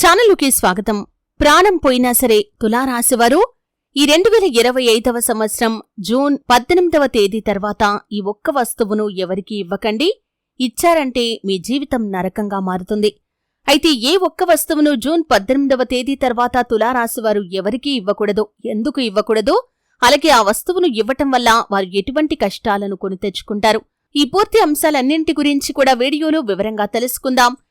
ఛానలుకి స్వాగతం. ప్రాణం పోయినా సరే తులారాశివారు ఈ రెండు వేల ఇరవై ఐదవ సంవత్సరం జూన్ పద్దెనిమిదవ తేదీ తర్వాత ఈ ఒక్క వస్తువును ఎవరికీ ఇవ్వకండి. ఇచ్చారంటే మీ జీవితం నరకంగా మారుతుంది. అయితే ఏ ఒక్క వస్తువును జూన్ పద్దెనిమిదవ తేదీ తర్వాత తులారాశివారు ఎవరికీ ఇవ్వకూడదు ఎందుకు ఇవ్వకూడదు? అలాగే ఆ వస్తువును ఇవ్వటం వల్ల వారు ఎటువంటి కష్టాలను కొని తెచ్చుకుంటారు? ఈ పూర్తి అంశాలన్నింటి గురించి కూడా వీడియోలో వివరంగా తెలుసుకుందాం.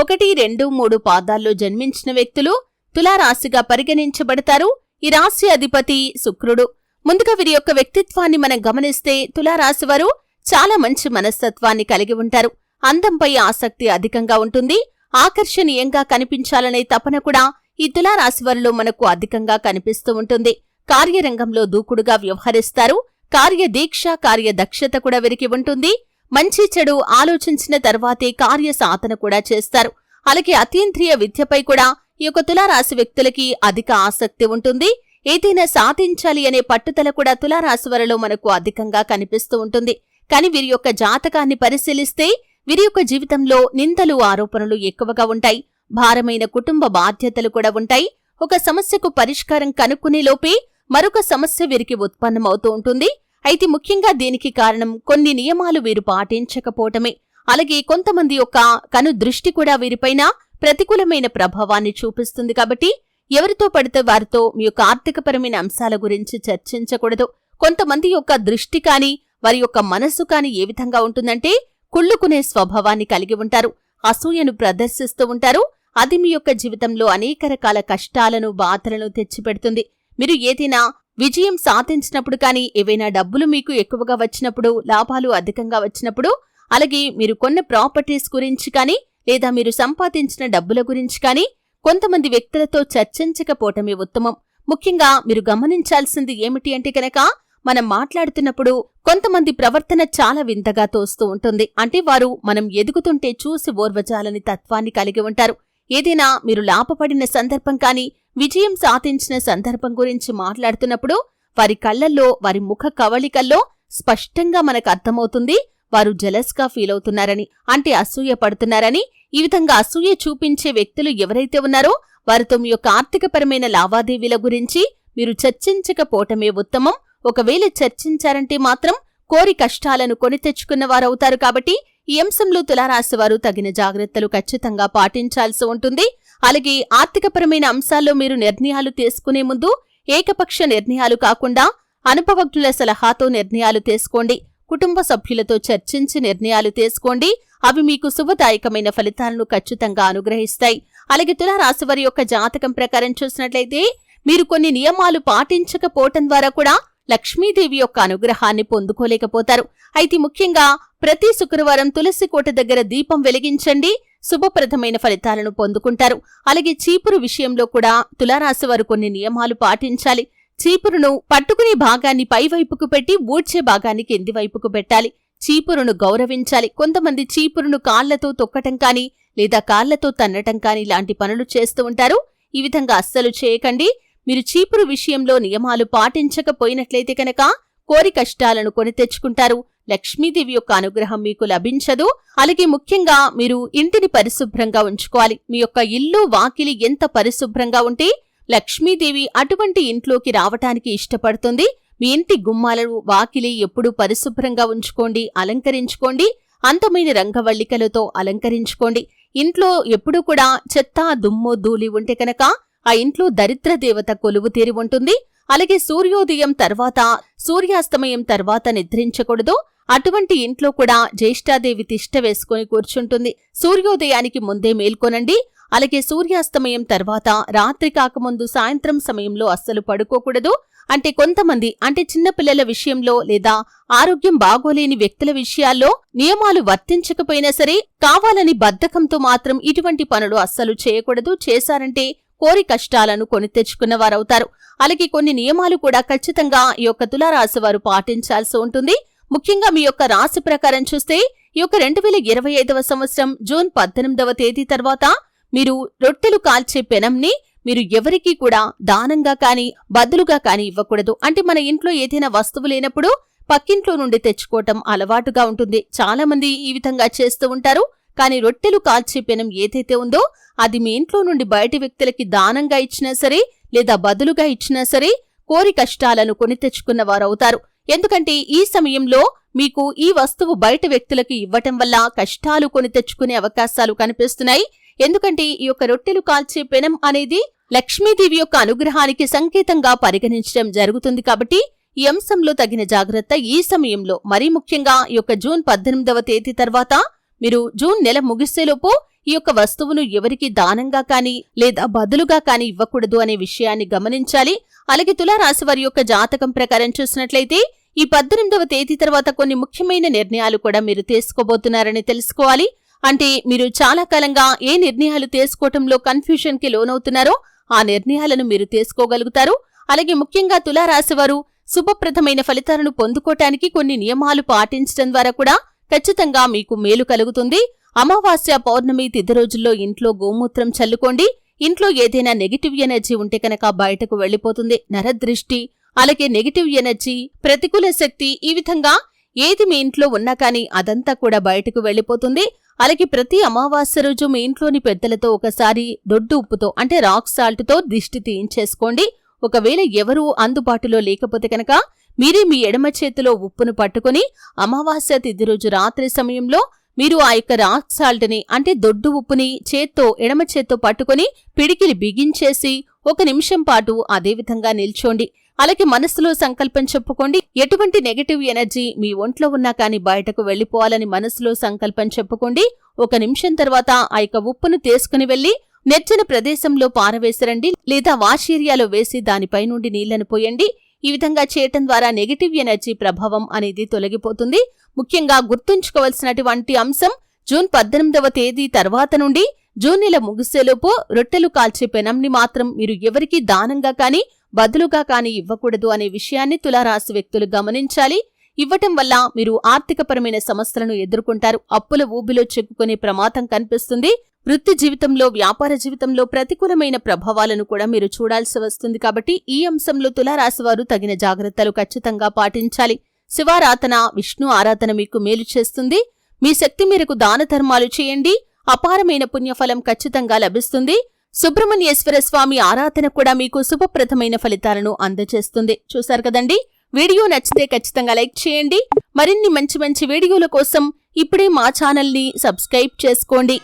ఒకటి రెండు మూడు పాదాల్లో జన్మించిన వ్యక్తులు తులారాశిగా పరిగణించబడతారు. ఈ రాశి అధిపతి శుక్రుడు. ముందుగా వీరి యొక్క వ్యక్తిత్వాన్ని మనం గమనిస్తే తులారాశి వారు చాలా మంచి మనస్తత్వాన్ని కలిగి ఉంటారు. అందంపై ఆసక్తి అధికంగా ఉంటుంది. ఆకర్షణీయంగా కనిపించాలనే తపన కూడా ఈ తులారాశి వారిలో మనకు అధికంగా కనిపిస్తూ ఉంటుంది. కార్యరంగంలో దూకుడుగా వ్యవహరిస్తారు. కార్యదీక్ష కార్యదక్షత కూడా వీరికి ఉంటుంది. మంచి చెడు ఆలోచించిన తర్వాతే కార్య సాధన కూడా చేస్తారు. అలాగే అతీంద్రియ విద్యపై కూడా ఈ యొక్క తులారాశి వ్యక్తులకి అధిక ఆసక్తి ఉంటుంది. ఏదైనా సాధించాలి అనే పట్టుదల కూడా తులారాశి వారిలో మనకు అధికంగా కనిపిస్తూ ఉంటుంది. కానీ వీరి యొక్క జాతకాన్ని పరిశీలిస్తే వీరి యొక్క జీవితంలో నిందలు ఆరోపణలు ఎక్కువగా ఉంటాయి. భారమైన కుటుంబ బాధ్యతలు కూడా ఉంటాయి. ఒక సమస్యకు పరిష్కారం కనుక్కునే లోపే మరొక సమస్య వీరికి ఉత్పన్నమవుతూ ఉంటుంది. అయితే ముఖ్యంగా దీనికి కారణం కొన్ని నియమాలు వీరు పాటించకపోవటమే. అలాగే కొంతమంది యొక్క కను దృష్టి కూడా వీరిపైన ప్రతికూలమైన ప్రభావాన్ని చూపిస్తుంది కాబట్టి ఎవరితో పడితే వారితో మీ యొక్క ఆర్థికపరమైన అంశాల గురించి చర్చించకూడదు. కొంతమంది యొక్క దృష్టి కాని వారి యొక్క మనస్సు కాని ఏ విధంగా ఉంటుందంటే కుళ్ళుకునే స్వభావాన్ని కలిగి ఉంటారు. అసూయను ప్రదర్శిస్తూ ఉంటారు. అది మీ యొక్క జీవితంలో అనేక రకాల కష్టాలను బాధలను తెచ్చిపెడుతుంది. మీరు ఏదైనా విజయం సాధించినప్పుడు కానీ ఏవైనా డబ్బులు మీకు ఎక్కువగా వచ్చినప్పుడు లాభాలు అధికంగా వచ్చినప్పుడు అలాగే మీరు కొన్న ప్రాపర్టీస్ గురించి కానీ లేదా మీరు సంపాదించిన డబ్బుల గురించి కానీ కొంతమంది వ్యక్తులతో చర్చించకపోవటమే ఉత్తమం. ముఖ్యంగా మీరు గమనించాల్సింది ఏమిటి అంటే కనుక మనం మాట్లాడుతున్నప్పుడు కొంతమంది ప్రవర్తన చాలా వింతగా తోస్తూ ఉంటుంది. అంటే వారు మనం ఎదుగుతుంటే చూసి ఓర్వజాలని తత్వాన్ని కలిగి ఉంటారు. ఏదైనా మీరు లాభపడిన సందర్భం కానీ విజయం సాధించిన సందర్భం గురించి మాట్లాడుతున్నప్పుడు వారి కళ్ళల్లో వారి ముఖ కవళికల్లో స్పష్టంగా మనకు అర్థమవుతుంది వారు జలస్గా ఫీల్ అవుతున్నారని అంటే అసూయ పడుతున్నారని ఈ విధంగా అసూయ చూపించే వ్యక్తులు ఎవరైతే ఉన్నారో వారితో మీ యొక్క ఆర్థికపరమైన లావాదేవీల గురించి మీరు చర్చించకపోవటమే ఉత్తమం. ఒకవేళ చర్చించారంటే మాత్రం కోరి కష్టాలను కొని తెచ్చుకున్న వారవుతారు కాబట్టి ఈ అంశంలో తులారాశి వారు తగిన జాగ్రత్తలు ఖచ్చితంగా పాటించాల్సి ఉంటుంది. అలాగే ఆర్థికపరమైన అంశాల్లో మీరు నిర్ణయాలు తీసుకునే ముందు ఏకపక్ష నిర్ణయాలు కాకుండా అనుభవజ్ఞుల సలహాతో నిర్ణయాలు తీసుకోండి. కుటుంబ సభ్యులతో చర్చించి నిర్ణయాలు తీసుకోండి. అవి మీకు శుభదాయకమైన ఫలితాలను ఖచ్చితంగా అనుగ్రహిస్తాయి. అలాగే తులారాశి వారి యొక్క జాతకం ప్రకారం చూసినట్లయితే మీరు కొన్ని నియమాలు పాటించకపోవటం ద్వారా కూడా లక్ష్మీదేవి యొక్క అనుగ్రహాన్ని పొందుకోలేకపోతారు. అయితే ముఖ్యంగా ప్రతి శుక్రవారం తులసి కోట దగ్గర దీపం వెలిగించండి. శుభప్రదమైన ఫలితాలను పొందుకుంటారు. అలాగే చీపురు విషయంలో కూడా తులారాశి వారు కొన్ని నియమాలు పాటించాలి. చీపురును పట్టుకునే భాగాన్ని పైవైపుకు పెట్టి ఊడ్చే భాగాన్ని కింది వైపుకు పెట్టాలి. చీపురును గౌరవించాలి. కొంతమంది చీపురును కాళ్ళతో తొక్కటం కాని లేదా కాళ్ళతో తన్నటం కాని లాంటి పనులు చేస్తూ ఉంటారు. ఈ విధంగా అస్సలు చేయకండి. మీరు చీపురు విషయంలో నియమాలు పాటించకపోయినట్లయితే కనుక కోరి కష్టాలను కొని తెచ్చుకుంటారు. లక్ష్మీదేవి యొక్క అనుగ్రహం మీకు లభించదు. అలాగే ముఖ్యంగా మీరు ఇంటిని పరిశుభ్రంగా ఉంచుకోవాలి. మీ యొక్క ఇల్లు వాకిలి ఎంత పరిశుభ్రంగా ఉంటే లక్ష్మీదేవి అటువంటి ఇంట్లోకి రావటానికి ఇష్టపడుతుంది. మీ ఇంటి గుమ్మాలను వాకిలి ఎప్పుడూ పరిశుభ్రంగా ఉంచుకోండి అలంకరించుకోండి. అందమైన రంగవల్లికలతో అలంకరించుకోండి. ఇంట్లో ఎప్పుడూ కూడా చెత్త దుమ్ము ధూళి ఉంటే కనుక ఆ ఇంట్లో దరిద్ర దేవత కొలువు తీరి ఉంటుంది. అలాగే సూర్యోదయం తర్వాత సూర్యాస్తమయం తర్వాత నిద్రించకూడదు. అటువంటి ఇంట్లో కూడా జ్యేష్ఠాదేవి తిష్ట వేసుకుని కూర్చుంటుంది. సూర్యోదయానికి ముందే మేల్కొనండి. అలాగే సూర్యాస్తమయం తర్వాత రాత్రి కాకముందు సాయంత్రం సమయంలో అస్సలు పడుకోకూడదు. అంటే కొంతమంది అంటే చిన్నపిల్లల విషయంలో లేదా ఆరోగ్యం బాగోలేని వ్యక్తుల విషయాల్లో నియమాలు వర్తించకపోయినా సరే కావాలని బద్ధకంతో మాత్రం ఇటువంటి పనులు అస్సలు చేయకూడదు. చేశారంటే కోరి కష్టాలను కొని తెచ్చుకున్న వారవుతారు. అలాగే కొన్ని నియమాలు కూడా ఖచ్చితంగా ఈ యొక్క తులారాశి వారు పాటించాల్సి ఉంటుంది. ముఖ్యంగా మీ యొక్క రాశి ప్రకారం చూస్తే ఈ యొక్క రెండు వేల ఇరవై ఐదవ సంవత్సరం జూన్ పద్దెనిమిదవ తేదీ తర్వాత మీరు రొట్టెలు కాల్చే పెనంని మీరు ఎవరికీ కూడా దానంగా కాని బదులుగా కాని ఇవ్వకూడదు. అంటే మన ఇంట్లో ఏదైనా వస్తువు లేనప్పుడు పక్కింట్లో నుండి తెచ్చుకోవటం అలవాటుగా ఉంటుంది. చాలా మంది ఈ విధంగా చేస్తూ ఉంటారు. కానీ రొట్టెలు కాల్చే పెనం ఏదైతే ఉందో అది మీ ఇంట్లో నుండి బయటి వ్యక్తులకి దానంగా ఇచ్చినా సరే లేదా బదులుగా ఇచ్చినా సరే కోరి కష్టాలను కొని తెచ్చుకున్న వారవుతారు. ఎందుకంటే ఈ సమయంలో మీకు ఈ వస్తువు బయట వ్యక్తులకు ఇవ్వటం వల్ల కష్టాలు కొని తెచ్చుకునే అవకాశాలు కనిపిస్తున్నాయి. ఎందుకంటే ఈ యొక్క రొట్టెలు కాల్చే పెనం అనేది లక్ష్మీదేవి యొక్క అనుగ్రహానికి సంకేతంగా పరిగణించడం జరుగుతుంది కాబట్టి ఈ అంశంలో తగిన జాగ్రత్త ఈ సమయంలో. మరీ ముఖ్యంగా ఈ యొక్క జూన్ పద్దెనిమిదవ తేదీ తర్వాత మీరు జూన్ నెల ముగిసేలోపు ఈ యొక్క వస్తువును ఎవరికి దానంగా కాని లేదా బదులుగా కాని ఇవ్వకూడదు అనే విషయాన్ని గమనించాలి. అలాగే తులారాశి వారి యొక్క జాతకం ప్రకారం చూసినట్లయితే ఈ పద్దెనిమిదవ తేదీ తర్వాత కొన్ని ముఖ్యమైన నిర్ణయాలు కూడా మీరు తీసుకోబోతున్నారని తెలుసుకోవాలి. అంటే మీరు చాలా కాలంగా ఏ నిర్ణయాలు తీసుకోవటంలో కన్ఫ్యూషన్కి లోనవుతున్నారో ఆ నిర్ణయాలను మీరు తీసుకోగలుగుతారు. అలాగే ముఖ్యంగా తులారాశివారు శుభప్రదమైన ఫలితాలను పొందుకోటానికి కొన్ని నియమాలు పాటించడం ద్వారా కూడా ఖచ్చితంగా మీకు మేలు కలుగుతుంది. అమావాస్య పౌర్ణమి తిథి రోజుల్లో ఇంట్లో గోమూత్రం చల్లుకోండి. ఇంట్లో ఏదైనా నెగిటివ్ ఎనర్జీ ఉంటే కనుక బయటకు వెళ్ళిపోతుంది నరదృష్టి అలాగే నెగిటివ్ ఎనర్జీ ప్రతికూల శక్తి ఈ విధంగా ఏది మీ ఇంట్లో ఉన్నా కానీ అదంతా కూడా బయటకు వెళ్ళిపోతుంది అలాగే ప్రతి అమావాస్య రోజు మీ ఇంట్లోని పెద్దలతో ఒకసారి దొడ్డు ఉప్పుతో అంటే రాక్ సాల్ట్తో దిష్టి తీయించేసుకోండి. ఒకవేళ ఎవరూ అందుబాటులో లేకపోతే కనుక మీరే మీ ఎడమ చేతిలో ఉప్పును పట్టుకుని అమావాస్య తిథి రోజు రాత్రి సమయంలో మీరు ఆ యొక్క రాక్ సాల్ట్ని అంటే దొడ్డు ఉప్పుని చేత్తో ఎడమ చేత్తో పట్టుకుని పిడికిలి బిగించేసి ఒక నిమిషం పాటు అదేవిధంగా నిల్చోండి. అలాగే మనస్సులో సంకల్పం చెప్పుకోండి. ఎటువంటి నెగటివ్ ఎనర్జీ మీ ఒంట్లో ఉన్నా కానీ బయటకు వెళ్ళిపోవాలని మనసులో సంకల్పం చెప్పుకోండి. ఒక నిమిషం తర్వాత ఆ యొక్క ఉప్పును తీసుకుని వెళ్ళి నెచ్చిన ప్రదేశంలో పారవేసిరండి. లేదా వాష్ ఏరియాలో వేసి దానిపై నుండి నీళ్ళను పోయండి. ఈ విధంగా చేయటం ద్వారా నెగటివ్ ఎనర్జీ ప్రభావం అనేది తొలగిపోతుంది. ముఖ్యంగా గుర్తుంచుకోవలసినటువంటి అంశం జూన్ పద్దెనిమిదవ తేదీ తర్వాత నుండి జూన్ నెల ముగిసేలోపు రొట్టెలు కాల్చే పెనంని మాత్రం మీరు ఎవరికీ దానంగా కానీ బదులుగా కాని ఇవ్వకూడదు అనే విషయాన్ని తులారాశి వ్యక్తులు గమనించాలి. ఇవ్వటం వల్ల మీరు ఆర్థికపరమైన సమస్యలను ఎదుర్కొంటారు. అప్పుల ఊబిలో చిక్కుకునే ప్రమాదం కనిపిస్తుంది. వృత్తి జీవితంలో వ్యాపార జీవితంలో ప్రతికూలమైన ప్రభావాలను కూడా మీరు చూడాల్సి వస్తుంది కాబట్టి ఈ అంశంలో తులారాశివారు తగిన జాగ్రత్తలు ఖచ్చితంగా పాటించాలి. శివారాధన విష్ణు ఆరాధన మీకు మేలు చేస్తుంది. మీ శక్తి మేరకు దాన ధర్మాలు చేయండి. అపారమైన పుణ్యఫలం ఖచ్చితంగా లభిస్తుంది. సుబ్రహ్మణ్యేశ్వర స్వామి ఆరాధన కూడా మీకు శుభప్రదమైన ఫలితాలను అందజేస్తుంది చూశారు కదండి? వీడియో నచ్చితే ఖచ్చితంగా లైక్ చేయండి. మరిన్ని మంచి మంచి వీడియోల కోసం ఇప్పుడే మా ఛానల్ని సబ్స్క్రైబ్ చేసుకోండి.